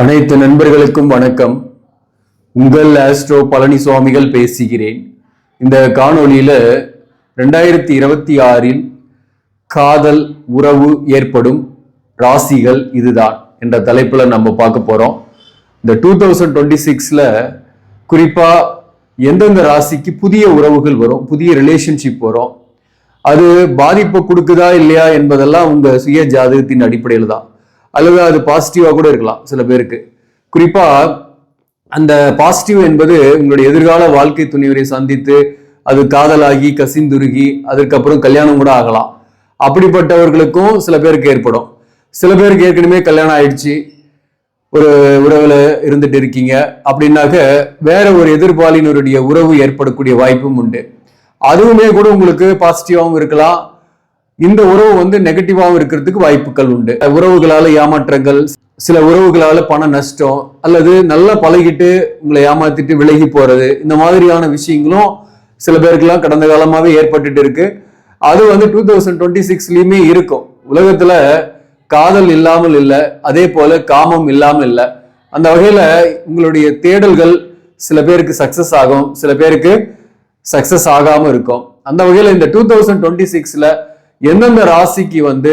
அனைத்து நண்பர்களுக்கும் வணக்கம். உங்கள் ஆஸ்ட்ரோ பழனி சுவாமிகள் பேசுகிறேன். இந்த காணொளியில் ரெண்டாயிரத்தி இருபத்தி ஆறில் காதல் உறவு ஏற்படும் ராசிகள் இதுதான் என்ற தலைப்பில் நம்ம பார்க்க போகிறோம் இந்த டூ தௌசண்ட் டுவெண்ட்டி சிக்ஸில் குறிப்பாக எந்தெந்த ராசிக்கு புதிய உறவுகள் வரும் புதிய ரிலேஷன்ஷிப் வரும் அது பாதிப்பை கொடுக்குதா இல்லையா என்பதெல்லாம் உங்கள் சுய ஜாதகத்தின் அடிப்படையில் தான். அல்லது அது பாசிட்டிவாக கூட இருக்கலாம் சில பேருக்கு. குறிப்பாக அந்த பாசிட்டிவ் என்பது உங்களுடைய எதிர்கால வாழ்க்கை துணிவரை சந்தித்து அது காதலாகி கசிந்துருகி அதற்கப்புறம் கல்யாணம் கூட ஆகலாம். அப்படிப்பட்டவர்களுக்கும் சில பேருக்கு ஏற்படும். சில பேருக்கு ஏற்கனவே கல்யாணம் ஆயிடுச்சு ஒரு உறவில் இருந்துட்டு இருக்கீங்க அப்படின்னாக்க வேற ஒரு எதிர்பாலினருடைய உறவு ஏற்படக்கூடிய வாய்ப்பும் உண்டு. அதுவுமே கூட உங்களுக்கு பாசிட்டிவாகவும் இருக்கலாம். இந்த உறவு வந்து நெகட்டிவாகவும் இருக்கிறதுக்கு வாய்ப்புகள் உண்டு. உறவுகளால் ஏமாற்றங்கள் சில உறவுகளால் பண நஷ்டம் அல்லது நல்லா பழகிட்டு உங்களை ஏமாத்திட்டு விலகி போகிறது இந்த மாதிரியான விஷயங்களும் சில பேருக்கெல்லாம் கடந்த காலமாகவே ஏற்பட்டுட்டு இருக்கு. அது வந்து டூ தௌசண்ட் டுவெண்ட்டி சிக்ஸ்லேயுமே இருக்கும். உலகத்தில் காதல் இல்லாமல் இல்லை அதே போல் காமம் இல்லாமல் இல்லை. அந்த வகையில் உங்களுடைய தேடல்கள் சில பேருக்கு சக்ஸஸ் ஆகும் சில பேருக்கு சக்சஸ் ஆகாமல் இருக்கும். அந்த வகையில் இந்த டூ தௌசண்ட் டுவெண்ட்டி சிக்ஸில் எந்தெந்த ராசிக்கு வந்து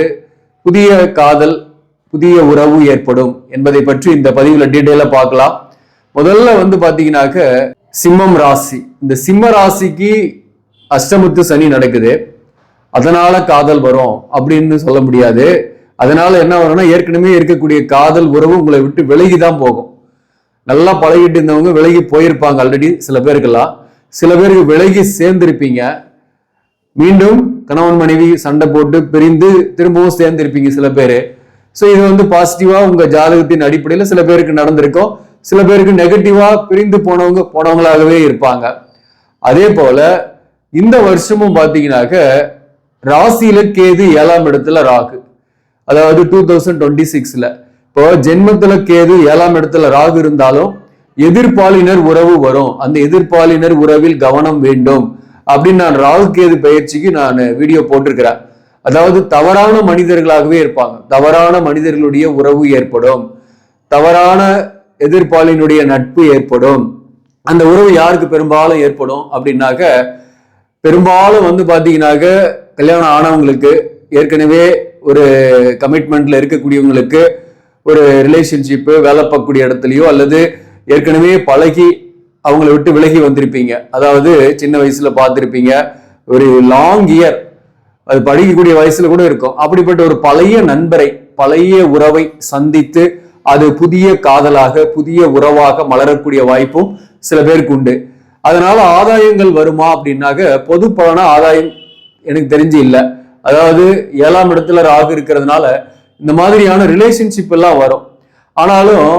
புதிய காதல் புதிய உறவு ஏற்படும் என்பதை பற்றி இந்த பதிவுல டீட்டெயிலா பார்க்கலாம். முதல்ல வந்து பாத்தீங்கன்னாக்க சிம்மம் ராசி. இந்த சிம்ம ராசிக்கு அஷ்டமுத்து சனி நடக்குது. அதனால காதல் வரும் அப்படின்னு சொல்ல முடியாது. அதனால என்ன வரும்னா ஏற்கனவே இருக்கக்கூடிய காதல் உறவு உங்களை விட்டு விலகி தான் போகும். நல்லா பழகிட்டு இருந்தவங்க விலகி போயிருப்பாங்க ஆல்ரெடி சில பேருக்கெல்லாம். சில பேருக்கு விலகி சேர்ந்திருப்பீங்க. மீண்டும் கணவன் மனைவி சண்டை போட்டு பிரிந்து திரும்பவும் சேர்ந்திருப்பீங்க சில பேர். ஸோ இது வந்து பாசிட்டிவா உங்க ஜாதகத்தின் அடிப்படையில் சில பேருக்கு நடந்திருக்கும். சில பேருக்கு நெகட்டிவா பிரிந்து போனவங்க போனவங்களாகவே இருப்பாங்க. அதே போல இந்த வருஷமும் பார்த்தீங்கன்னாக்க ராசியில கேது ஏழாம் இடத்துல ராகு. அதாவது டூ தௌசண்ட் டுவெண்ட்டி சிக்ஸ்ல இப்போ ஜென்மத்துல கேது ஏழாம் இடத்துல ராகு இருந்தாலும் எதிர்பாலினர் உறவு வரும். அந்த எதிர்பாலினர் உறவில் கவனம் வேண்டும். அப்படின்னு நான் ராகு கேது பயிற்சிக்கு நான் வீடியோ போட்டிருக்கிறேன். அதாவது தவறான மனிதர்களாகவே இருப்பாங்க. தவறான மனிதர்களுடைய உறவு ஏற்படும். தவறான எதிர்ப்பாளினுடைய நட்பு ஏற்படும். அந்த உறவு யாருக்கு பெரும்பாலும் ஏற்படும் அப்படின்னாக்க பெரும்பாலும் வந்து பார்த்தீங்கன்னாக்க கல்யாணம் ஆனவங்களுக்கு ஏற்கனவே ஒரு கமிட்மெண்ட்ல இருக்கக்கூடியவங்களுக்கு ஒரு ரிலேஷன்ஷிப்பு வேலை பார்க்கக்கூடிய இடத்துலையோ அல்லது ஏற்கனவே பழகி அவங்கள விட்டு விலகி வந்திருப்பீங்க. அதாவது சின்ன வயசுல பார்த்துருப்பீங்க ஒரு லாங் இயர் அது படிக்கக்கூடிய வயசுல கூட இருக்கும். அப்படிப்பட்ட ஒரு பழைய நண்பரை பழைய உறவை சந்தித்து அது புதிய காதலாக புதிய உறவாக மலரக்கூடிய வாய்ப்பும் சில பேருக்கு உண்டு. அதனால ஆதாயங்கள் வருமா அப்படின்னாக்க பொது பலன ஆதாயம் எனக்கு தெரிஞ்சு இல்லை. அதாவது ஏழாம் இடத்துல ராகு இருக்கிறதுனால இந்த மாதிரியான ரிலேஷன்ஷிப் எல்லாம் வரும். ஆனாலும்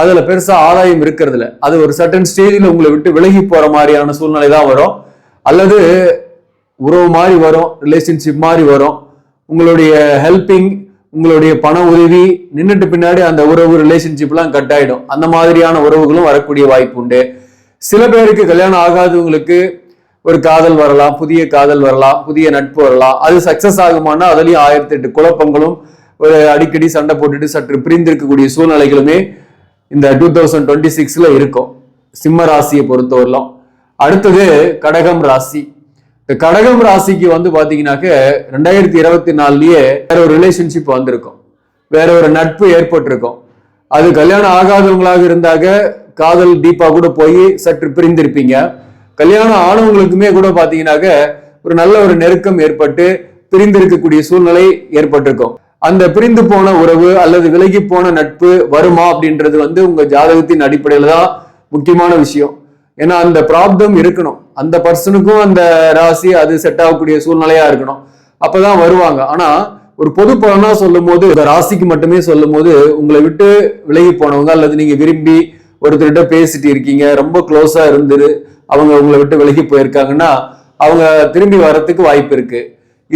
அதுல பெருசா ஆதாயம் இருக்கிறது அது ஒரு சர்டன் ஸ்டேஜில் உங்களை விட்டு விலகி போற மாதிரியான சூழ்நிலை தான் வரும். அல்லது உறவு மாதிரி வரும் ரிலேஷன்ஷிப் மாதிரி வரும். உங்களுடைய ஹெல்பிங் உங்களுடைய பண உதவி நின்றுட்டு பின்னாடி அந்த உறவு ரிலேஷன்ஷிப்லாம் கட் ஆயிடும். அந்த மாதிரியான உறவுகளும் வரக்கூடிய வாய்ப்பு உண்டு. சில பேருக்கு கல்யாணம் ஆகாதவங்களுக்கு ஒரு காதல் வரலாம் புதிய காதல் வரலாம் புதிய நட்பு வரலாம். அது சக்சஸ் ஆகுமானா அதுலயும் ஆயிரத்தி எட்டு குழப்பங்களும் ஒரு அடிக்கடி சண்டை போட்டுட்டு சற்று பிரிந்திருக்கக்கூடிய சூழ்நிலைகளுமே இந்த டூ தௌசண்ட் டுவெண்ட்டி சிக்ஸ்ல இருக்கும். சிம்ம ராசியை பொறுத்தவரையிலும். அடுத்தது கடகம் ராசி. இந்த கடகம் ராசிக்கு வந்து பார்த்தீங்கன்னாக்க ரெண்டாயிரத்தி இருபத்தி நாலுலயே வேற ஒரு ரிலேஷன்ஷிப் வந்திருக்கும். வேற ஒரு நட்பு ஏற்பட்டிருக்கும். அது கல்யாணம் ஆகாதவங்களாக இருந்தாக காதல் டீப்பா கூட போய் சற்று பிரிந்திருப்பீங்க. கல்யாணம் ஆனவங்களுக்குமே கூட பார்த்தீங்கன்னாக்க ஒரு நல்ல ஒரு நெருக்கம் ஏற்பட்டு பிரிந்திருக்கக்கூடிய சூழ்நிலை ஏற்பட்டிருக்கும். அந்த பிரிந்து போன உறவு அல்லது விலகி போன நட்பு வருமா அப்படின்றது வந்து உங்க ஜாதகத்தின் அடிப்படையில தான் முக்கியமான விஷயம். ஏன்னா அந்த ப்ராப்ளம் இருக்கணும். அந்த பர்சனுக்கும் அந்த ராசி அது செட் ஆகக்கூடிய சூழ்நிலையா இருக்கணும். அப்பதான் வருவாங்க. ஆனா ஒரு பொது பலனா சொல்லும் போது ராசிக்கு மட்டுமே சொல்லும் போது உங்களை விட்டு விலகி போனவங்க அல்லது நீங்க விரும்பி ஒருத்தர்கிட்ட பேசிட்டு இருக்கீங்க ரொம்ப க்ளோஸா இருந்து அவங்க உங்களை விட்டு விலகி போயிருக்காங்கன்னா அவங்க திரும்பி வர்றதுக்கு வாய்ப்பு இருக்கு.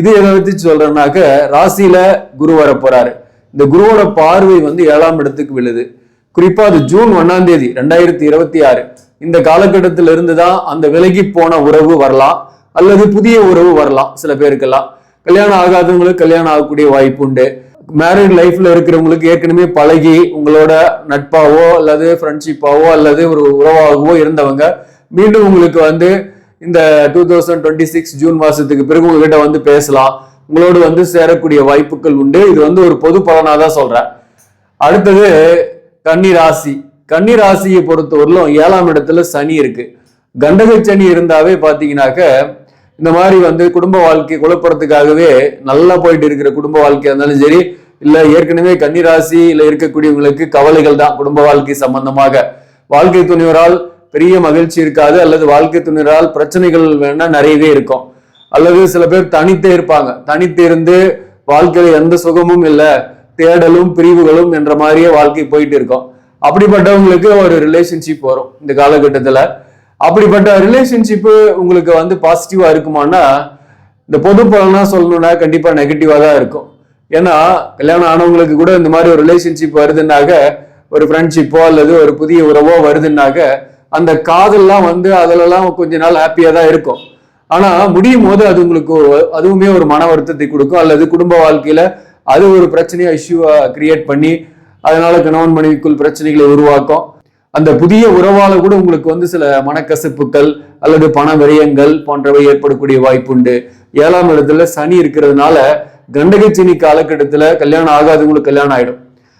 இது எதை பத்தி சொல்றேன்னாக்க ராசியில குரு வர போறாரு இந்த குருவோட பார்வை வந்து ஏழாம் இடத்துக்கு விழுது. குறிப்பா அது ஜூன் ஒன்னாம் தேதி ரெண்டாயிரத்தி இருபத்தி ஆறு. இந்த காலகட்டத்தில இருந்து தான் அந்த விலகி போன உறவு வரலாம் அல்லது புதிய உறவு வரலாம் சில பேருக்கெல்லாம். கல்யாணம் ஆகாதவங்களுக்கு கல்யாணம் ஆகக்கூடிய வாய்ப்பு உண்டு. மேரிட் லைஃப்ல இருக்கிறவங்களுக்கு ஏற்கனவே பழகி உங்களோட நட்பாவோ அல்லது ஃப்ரெண்ட்ஷிப்பாவோ அல்லது ஒரு உறவாகவோ இருந்தவங்க மீண்டும் உங்களுக்கு வந்து இந்த two thousand twenty six June மாதத்துக்கு பிறகு உங்ககிட்ட வந்து பேசலாம். உங்களோடு வந்து சேரக்கூடிய வாய்ப்புகள் உண்டு. இது வந்து ஒரு பொது பலனாக தான் சொல்கிறேன் அடுத்தது கன்னி ராசி. கன்னி ராசியை பொறுத்தவரையிலும் ஏழாம் இடத்துல சனி இருக்குது கண்டக சனி இருந்தாவே பார்த்தீங்கன்னாக்க இந்த மாதிரி வந்து குடும்ப வாழ்க்கை குழப்பறதுக்காகவே நல்லா போயிட்டு இருக்கிற குடும்ப வாழ்க்கையாக இருந்தாலும் சரி இல்லை ஏற்கனவே கன்னி ராசியில இருக்கக்கூடியவங்களுக்கு கவலைகள் தான் குடும்ப வாழ்க்கை சம்பந்தமாக. வாழ்க்கை துணிவரால் பெரிய மகிழ்ச்சி இருக்காது அல்லது வாழ்க்கை துணிரால் பிரச்சனைகள் வேணா நிறையவே இருக்கும். அல்லது சில பேர் தனித்தே இருப்பாங்க. தனித்து இருந்து வாழ்க்கையில எந்த சுகமும் இல்லை தேடலும் பிரிவுகளும் என்ற மாதிரியே வாழ்க்கை போயிட்டு இருக்கும். அப்படிப்பட்டவங்களுக்கு ஒரு ரிலேஷன்ஷிப் வரும் இந்த காலகட்டத்தில். அப்படிப்பட்ட ரிலேஷன்ஷிப்பு உங்களுக்கு வந்து பாசிட்டிவாக இருக்குமானா இந்த பொது பலனாக சொல்லணும்னா கண்டிப்பாக நெகட்டிவாக தான் இருக்கும். ஏன்னா கல்யாணம் ஆனவங்களுக்கு கூட இந்த மாதிரி ஒரு ரிலேஷன்ஷிப் வருதுன்னாக்க ஒரு ஃப்ரெண்ட்ஷிப்போ அல்லது ஒரு புதிய உறவோ வருதுன்னாக்க அந்த காதல்லாம் வந்து அதிலெல்லாம் கொஞ்ச நாள் ஹாப்பியா தான் இருக்கும். ஆனா முடியும் போது அது உங்களுக்கு ஒரு- அதுவுமே ஒரு மன வருத்தத்தை கொடுக்கும். அல்லது குடும்ப வாழ்க்கையில அது ஒரு பிரச்சனையா இஷ்யூவா கிரியேட் பண்ணி அதனால கணவன் மனைவிக்குள் பிரச்சனைகளை உருவாக்கும். அந்த புதிய உறவால கூட உங்களுக்கு வந்து சில மனக்கசப்புகள் அல்லது பண விரயங்கள் போன்றவை ஏற்படக்கூடிய வாய்ப்புண்டு ஏழாம் இடத்துல சனி இருக்கிறதுனால கண்டகச்சனி காலகட்டத்துல கல்யாணம் ஆகாதவங்களுக்கு கல்யாணம் ஆயிடும்.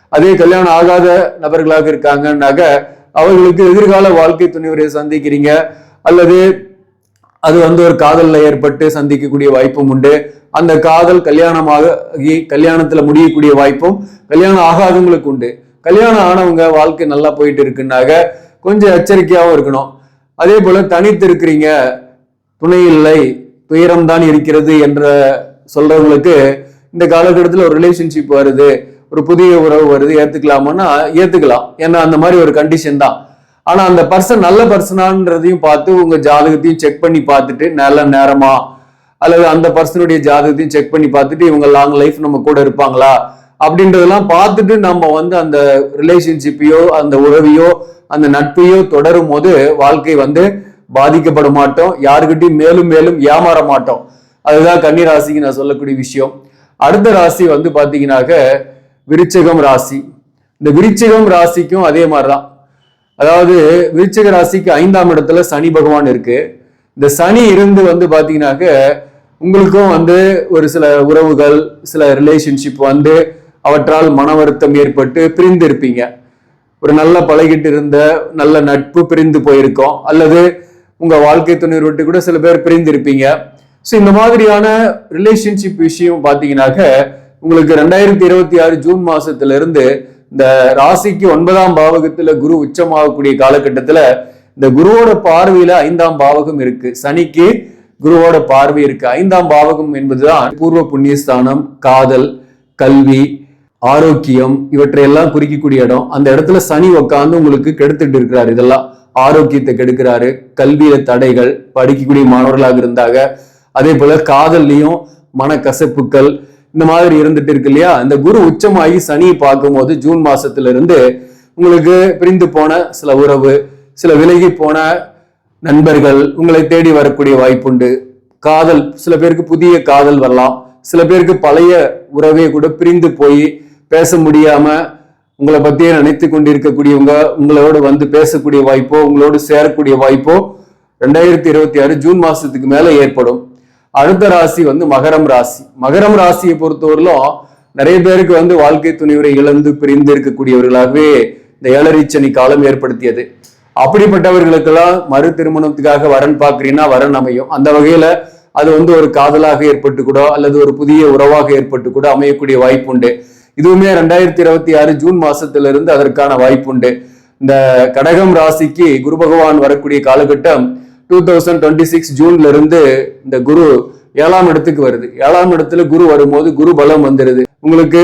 அதே கல்யாணம் ஆகாத நபர்களாக இருக்காங்கன்னாக்க அவர்களுக்கு எதிர்கால வாழ்க்கை துணைவரை சந்திக்கிறீங்க. அல்லது அது வந்து ஒரு காதலில் ஏற்பட்டு சந்திக்கக்கூடிய வாய்ப்பும் உண்டு. அந்த காதல் கல்யாணமாகி கல்யாணத்தில் முடியக்கூடிய வாய்ப்பும் கல்யாணம் ஆகாதவங்களுக்கு உண்டு. கல்யாணம் ஆனவங்க வாழ்க்கை நல்லா போயிட்டு இருக்குன்னாக கொஞ்சம் எச்சரிக்கையாகவும் இருக்கணும். அதே போல தனித்து இருக்கிறீங்க துணை இல்லை துயரம் தான் இருக்கிறது என்ற சொல்றவங்களுக்கு இந்த காலகட்டத்தில் ஒரு ரிலேஷன்ஷிப் வருது. ஒரு புதிய உறவு வருது ஏத்துக்கலாமான்னா ஏத்துக்கலாம். ஏன்னா அந்த மாதிரி ஒரு கண்டிஷன் தான். ஆனா அந்த பர்சன் நல்ல பர்சனான்றதையும் பார்த்து உங்க ஜாதகத்தையும் செக் பண்ணி பார்த்துட்டு நல்ல நேரமா அல்லது அந்த பர்சனுடைய ஜாதகத்தையும் செக் பண்ணி பார்த்துட்டு இவங்க லாங் லைஃப் நம்ம கூட இருப்பாங்களா அப்படின்றதெல்லாம் பார்த்துட்டு நம்ம வந்து அந்த ரிலேஷன்ஷிப்பையோ அந்த உறவையோ அந்த நட்பையோ தொடரும் போது வாழ்க்கை வந்து பாதிக்கப்பட மாட்டோம். யாருக்கிட்டையும் மேலும் மேலும் ஏமாற மாட்டோம். அதுதான் கன்னி ராசிக்கு நான் சொல்லக்கூடிய விஷயம். அடுத்த ராசி வந்து பாத்தீங்கன்னாக்க விருச்சகம் ராசி. இந்த விருச்சிகம் ராசிக்கும் அதே மாதிரிதான். அதாவது விருச்சிக ராசிக்கு ஐந்தாம் இடத்துல சனி பகவான் இருக்கு. இந்த சனி இருந்து வந்து பாத்தீங்கன்னாக்க உங்களுக்கும் வந்து ஒரு சில உறவுகள் சில ரிலேஷன்ஷிப் வந்து அவற்றால் மன வருத்தம் ஏற்பட்டு பிரிந்து இருப்பீங்க ஒரு நல்ல பழகிட்டு இருந்த நல்ல நட்பு பிரிந்து போயிருக்கோம். அல்லது உங்க வாழ்க்கை துணைவர் விட்டு கூட சில பேர் பிரிந்து இருப்பீங்க ஸோ இந்த மாதிரியான ரிலேஷன்ஷிப் விஷயம் பார்த்தீங்கன்னாக்க உங்களுக்கு ரெண்டாயிரத்தி இருபத்தி ஆறு ஜூன் மாசத்துல இருந்து இந்த ராசிக்கு ஒன்பதாம் பாவகத்துல குரு உச்சமாகக்கூடிய காலகட்டத்துல இந்த குருவோட பார்வையில ஐந்தாம் பாவகம் இருக்கு. சனிக்கு குருவோட பார்வை இருக்கு. ஐந்தாம் பாவகம் என்பதுதான் பூர்வ புண்ணியஸ்தானம் காதல் கல்வி ஆரோக்கியம் இவற்றையெல்லாம் குறிக்கக்கூடிய இடம். அந்த இடத்துல சனி உட்காந்து உங்களுக்கு கெடுத்துட்டு இருக்கிறாரு. இதெல்லாம் ஆரோக்கியத்தை கெடுக்கிறாரு. கல்வியில தடைகள் படிக்கக்கூடிய மாணவர்களாக இருந்தாங்க. அதே போல காதல்லையும் மனக்கசப்புகள் இந்த மாதிரி இருந்துட்டு இருக்கு இல்லையா? இந்த குரு உச்சமாகி சனியை பார்க்கும்போது ஜூன் மாசத்துல இருந்து உங்களுக்கு பிரிந்து போன சில உறவு சில விலகி போன நண்பர்கள் உங்களை தேடி வரக்கூடிய வாய்ப்புண்டு. காதல் சில பேருக்கு புதிய காதல் வரலாம். சில பேருக்கு பழைய உறவே கூட பிரிந்து போய் பேச முடியாம உங்களை பத்தியே நினைத்து கொண்டிருக்கக்கூடியவங்க உங்களோட வந்து பேசக்கூடிய வாய்ப்போ உங்களோடு சேரக்கூடிய வாய்ப்போ ரெண்டாயிரத்தி இருபத்தி ஆறு ஜூன் மாசத்துக்கு மேல ஏற்படும். அடுத்த ராசி வந்து மகரம் ராசி. மகரம் ராசியை பொறுத்தவரையிலும் நிறைய பேருக்கு வந்து வாழ்க்கை துணிவரை இழந்து பிரிந்து இருக்கக்கூடியவர்களாகவே இந்த ஏழரிச்சனி காலம் ஏற்படுத்தியது. அப்படிப்பட்டவர்களுக்கெல்லாம் மறு திருமணத்துக்காக வரன் பார்க்குறீங்கன்னா வரன் அமையும். அந்த வகையில அது வந்து ஒரு காதலாக ஏற்பட்டு கூட அல்லது ஒரு புதிய உறவாக ஏற்பட்டு கூட அமையக்கூடிய வாய்ப்புண்டு. இதுவுமே ரெண்டாயிரத்தி இருபத்தி ஆறு ஜூன் மாசத்திலிருந்து அதற்கான வாய்ப்புண்டு. இந்த கடகம் ராசிக்கு குரு பகவான் வரக்கூடிய காலகட்டம் டூ தௌசண்ட் டுவெண்ட்டி சிக்ஸ் ஜூன்ல இருந்து இந்த குரு ஏழாம் இடத்துக்கு வருது. ஏழாம் இடத்துல குரு வரும்போது குரு பலம் வந்துருது. உங்களுக்கு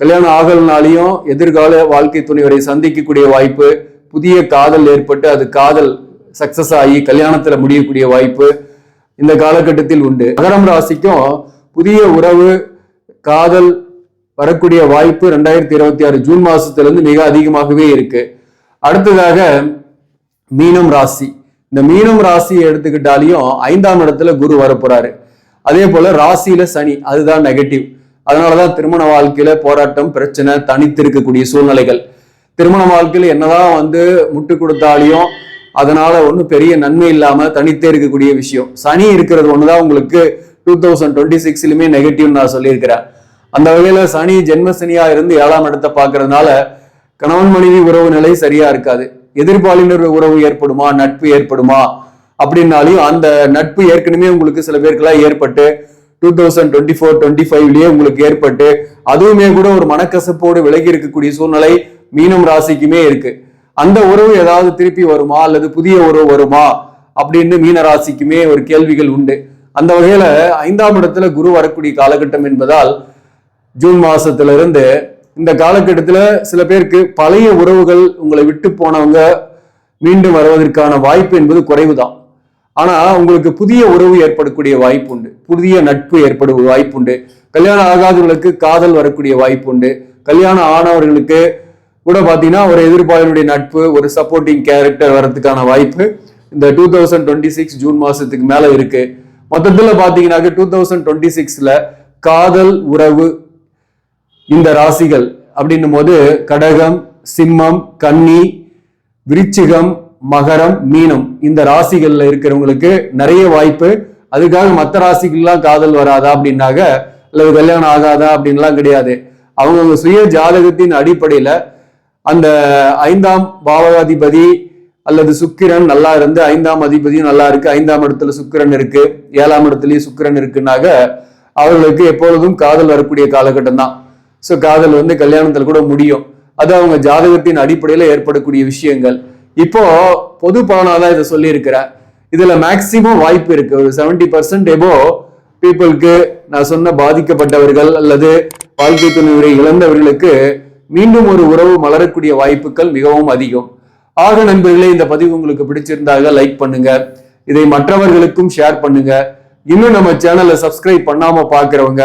கல்யாணம் ஆகலனாலையும் எதிர்கால வாழ்க்கை துணைவரை சந்திக்கக்கூடிய வாய்ப்பு புதிய காதல் ஏற்பட்டு அது காதல் சக்சஸ் ஆகி கல்யாணத்துல முடியக்கூடிய வாய்ப்பு இந்த காலகட்டத்தில் உண்டு. மகரம் ராசிக்கும் புதிய உறவு காதல் வரக்கூடிய வாய்ப்பு ரெண்டாயிரத்தி இருபத்தி ஆறு ஜூன் மாசத்துல இருந்து மிக அதிகமாகவே இருக்கு. அடுத்ததாக மீனம் ராசி. இந்த மீனம் ராசியை எடுத்துக்கிட்டாலையும் ஐந்தாம் இடத்துல குரு வரப்போறாரு. அதே போல ராசியில சனி அதுதான் நெகட்டிவ் அதனாலதான் திருமண வாழ்க்கையில போராட்டம் பிரச்சனை தனித்து இருக்கக்கூடிய சூழ்நிலைகள். திருமண வாழ்க்கையில என்னதான் வந்து முட்டு கொடுத்தாலையும் அதனால ஒன்றும் பெரிய நன்மை இல்லாம தனித்தே இருக்கக்கூடிய விஷயம். சனி இருக்கிறது ஒண்ணுதான் உங்களுக்கு டூ தௌசண்ட் டுவெண்ட்டி சிக்ஸ்லயுமே நெகட்டிவ் நான் சொல்லியிருக்கிறேன். அந்த வகையில சனி ஜென்ம சனியா இருந்து ஏழாம் இடத்தை பாக்குறதுனால கணவன் மனைவி உறவு நிலை சரியா இருக்காது. எதிர்பாலினர் உறவு ஏற்படுமா? நட்பு ஏற்படுமா? அப்படின்னாலையும் அந்த நட்பு ஏற்கனவே உங்களுக்கு சில பேருக்குலாம் ஏற்பட்டு two thousand twenty four twenty ஃபைவ்லயே உங்களுக்கு ஏற்பட்டு அதுவுமே கூட ஒரு மனக்கசப்போடு விலகி இருக்கக்கூடிய சூழ்நிலை மீனம் ராசிக்குமே இருக்கு. அந்த உறவு ஏதாவது திருப்பி வருமா? அல்லது புதிய உறவு வருமா? அப்படின்னு மீன ராசிக்குமே ஒரு கேள்விகள் உண்டு. அந்த வகையில ஐந்தாம் இடத்துல குரு வரக்கூடிய காலகட்டம் என்பதால் ஜூன் மாசத்திலிருந்து இந்த காலகட்டத்தில் சில பேருக்கு பழைய உறவுகள் உங்களை விட்டு போனவங்க மீண்டும் வருவதற்கான வாய்ப்பு என்பது குறைவுதான். ஆனால் உங்களுக்கு புதிய உறவு ஏற்படக்கூடிய வாய்ப்பு உண்டு. புதிய நட்பு ஏற்படும் வாய்ப்பு உண்டு. கல்யாணம் ஆகாதவர்களுக்கு காதல் வரக்கூடிய வாய்ப்பு உண்டு. கல்யாணம் ஆனவர்களுக்கு கூட பார்த்தீங்கன்னா ஒரு எதிர்பாளினுடைய நட்பு ஒரு சப்போர்ட்டிங் கேரக்டர் வரதுக்கான வாய்ப்பு இந்த two thousand twenty six June மாதத்துக்கு மேலே இருக்குது மொத்தத்தில் பார்த்தீங்கன்னாக்க டூ தௌசண்ட் டுவெண்ட்டி சிக்ஸில் காதல் உறவு இந்த ராசிகள் அப்படின்னும் போது கடகம் சிம்மம் கன்னி விருச்சிகம் மகரம் மீனம் இந்த ராசிகள்ல இருக்கிறவங்களுக்கு நிறைய வாய்ப்பு. அதுக்காக மற்ற ராசிகள்லாம் காதல் வராதா அப்படின்னாக்க அல்லது கல்யாணம் ஆகாதா அப்படின்லாம் கிடையாது. அவங்கவுங்க சுய ஜாதகத்தின் அடிப்படையில அந்த ஐந்தாம் பாவகாதிபதி அல்லது சுக்கிரன் நல்லா இருந்து ஐந்தாம் அதிபதியும் நல்லா இருக்கு. ஐந்தாம் இடத்துல சுக்கிரன் இருக்கு ஏழாம் இடத்துலயும் சுக்கிரன் இருக்குன்னாக அவர்களுக்கு எப்பொழுதும் காதல் வரக்கூடிய காலகட்டம் தான். ஸோ காதல் வந்து கல்யாணத்தில் கூட முடியும். அது அவங்க ஜாதகத்தின் அடிப்படையில் ஏற்படக்கூடிய விஷயங்கள். இப்போ பொது பலனாக தான் இதை சொல்லியிருக்கிறேன் இதில் மேக்சிமம் வாய்ப்பு இருக்கு. ஒரு செவன்டி பர்சன்ட் எபோ பீப்புளுக்கு நான் சொன்ன பாதிக்கப்பட்டவர்கள் அல்லது வாழ்க்கை துணைவரை இழந்தவர்களுக்கு மீண்டும் ஒரு உறவு மலரக்கூடிய வாய்ப்புகள் மிகவும் அதிகம். ஆக நண்பர்களே இந்த பதிவு உங்களுக்கு பிடிச்சிருந்தாக லைக் பண்ணுங்க. இதை மற்றவர்களுக்கும் ஷேர் பண்ணுங்க. இன்னும் நம்ம சேனலை சப்ஸ்கிரைப் பண்ணாம பாக்குறவங்க